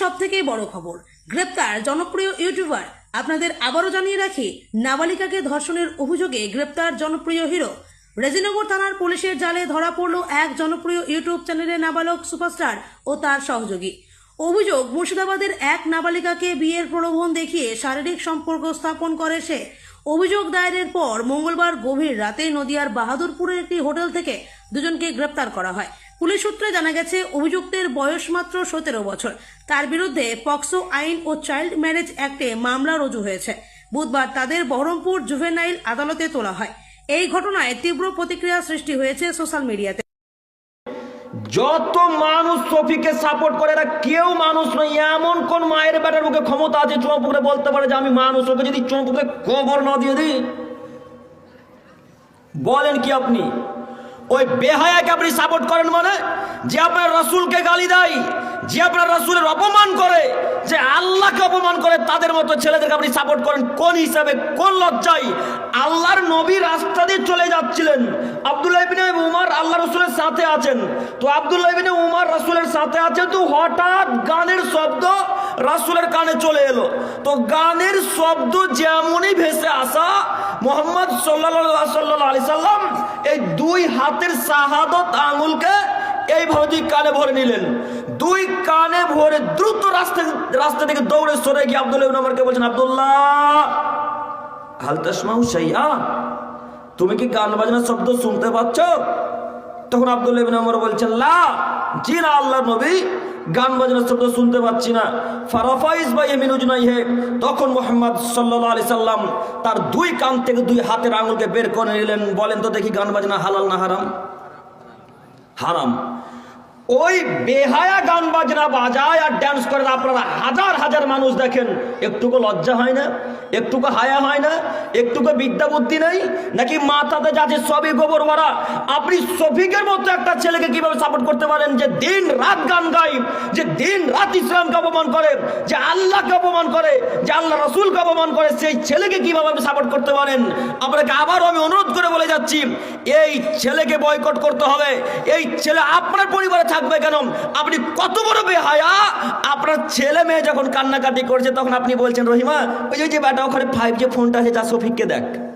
সব থেকে বড় খবর। গ্রেপ্তার জনপ্রিয় ইউটিউবার। আপনাদের আবারও জানিয়ে রাখি, নাবালিকাকে ধর্ষণের অভিযোগে গ্রেপ্তার জনপ্রিয় হিরো। রেজিনগর থানার পুলিশের জালে ধরা পড়ল এক জনপ্রিয় ইউটিউব চ্যানেলের নাবালক সুপারস্টার ও তার সহযোগী। অভিযোগ, মুর্শিদাবাদের এক নাবালিকাকে বিয়ের প্রলোভন দেখিয়ে শারীরিক সম্পর্ক স্থাপন করে সে। অভিযোগ দায়েরের পর মঙ্গলবার গভীর রাতে নদিয়ার বাহাদুরপুরের একটি হোটেল থেকে দুজনকে গ্রেপ্তার করা হয়। পুলিশ সূত্রে জানা গেছে, অভিযুক্তের বয়স মাত্র সতেরো বছর। তার বিরুদ্ধে পক্সো আইন ও চাইল্ড ম্যারেজ অ্যাক্টে মামলা রুজু হয়েছে। বুধবার তাদের বহরমপুর জুভেনাইল আদালতে তোলা হয়। এই ঘটনায় তীব্র প্রতিক্রিয়া সৃষ্টি হয়েছে সোশ্যাল মিডিয়াতে। যত মানুষ সফিকে সাপোর্ট করে, এরা কেউ মানুষ নয়। এমন কোন মায়ের বেটার মুখে ক্ষমতা আছে চুয়াপুকুরে বলতে পারে যে আমি মানুষ, ওকে যদি চুয়াপুকুরে কবর না দিয়ে দিই? বলেন কি আপনি? ওই বেহায়াকে আপনি সাপোর্ট করেন মানে যে আপনার রসুলকে গালি দেয়, যে আপনার রসুলের অপমান করে, যে আল্লাহকে অপমান করে, তাদের মতো ছেলেদেরকে আপনি সাপোর্ট করেন কোন হিসাবে, কোন লজ্জায়? আল্লাহর নবী রাস্তা দিয়ে চলে যাচ্ছিলেন। আব্দুল্লাহ ইবিনে উমার আল্লাহ রসুলের সাথে আছেন। তো আব্দুল্লাহ ইবিনে উমার রসুলের সাথে আছেন, তো হঠাৎ গানের শব্দ রাসুলের কানে চলে এলো। তো গানের শব্দ যেমনই ভেসে আসা, মোহাম্মদ সাল্লাহ সাল্লাহ আলি সাল্লাম এই দুই হাতের শাহাদত আঙুলকে এইভাবে দুই কানে ভরে নিলেন। দুই কানে ভরে দ্রুত রাস্তা রাস্তা থেকে দৌড়ে সরে গিয়ে আব্দুল ইবিন উমরকে বলছেন, আব্দুল্লাহ, হাল তাসমাউ শাইআ? তুমি কি গান বাজনা শব্দ শুনতে পাচ্ছ? তখন আব্দুল ইবিন ওমর বলছেন, লা। জি না আল্লাহ নবী? গান বাজনার শব্দ শুনতে পাচ্ছি না। ফারাফাইজ বা হে। তখন মোহাম্মদ সাল্লা আলি সাল্লাম তার দুই কান থেকে দুই হাতের আঙুলকে বের করে নিলেন। বলেন তো দেখি গান বাজনা হালাল না হারাম? হারাম। ওই বেহায়া গান বাজনা বাজায় আর ড্যান্স করে আপনারা হাজার হাজার মানুষ দেখেন, একটুকু লজ্জা হয় না? একটুকু হায়া হয় না? একটুকু বিদ্যা বুদ্ধি নেই? নাকি মাথাতে যাচ্ছে সবই গোবর ভরা আপনি শফিকের মতো একটা ছেলেকে কীভাবে সাপোর্ট করতে পারেন যে দিন রাত গান গাই যে দিন রাত ইসলামকে অপমান করে, যে আল্লাহকে অপমান করে, যে আল্লাহ রসুলকে অপমান করে, সেই ছেলেকে কীভাবে আপনি সাপোর্ট করতে পারেন? আপনাকে আবারও আমি অনুরোধ করে বলে যাচ্ছি, এই ছেলেকে বয়কট করতে হবে। এই ছেলে আপনার পরিবারে থাকবে কেন? আপনি কত বড় বেহায়া। আপনার ছেলে মেয়ে যখন কান্নাকাটি করছে, তখন আপনি বলছেন, রহিমা, ওই যে- বেটা ওখানে ফাইভ যে ফোনটা আছে, যা সফিককে দেখ।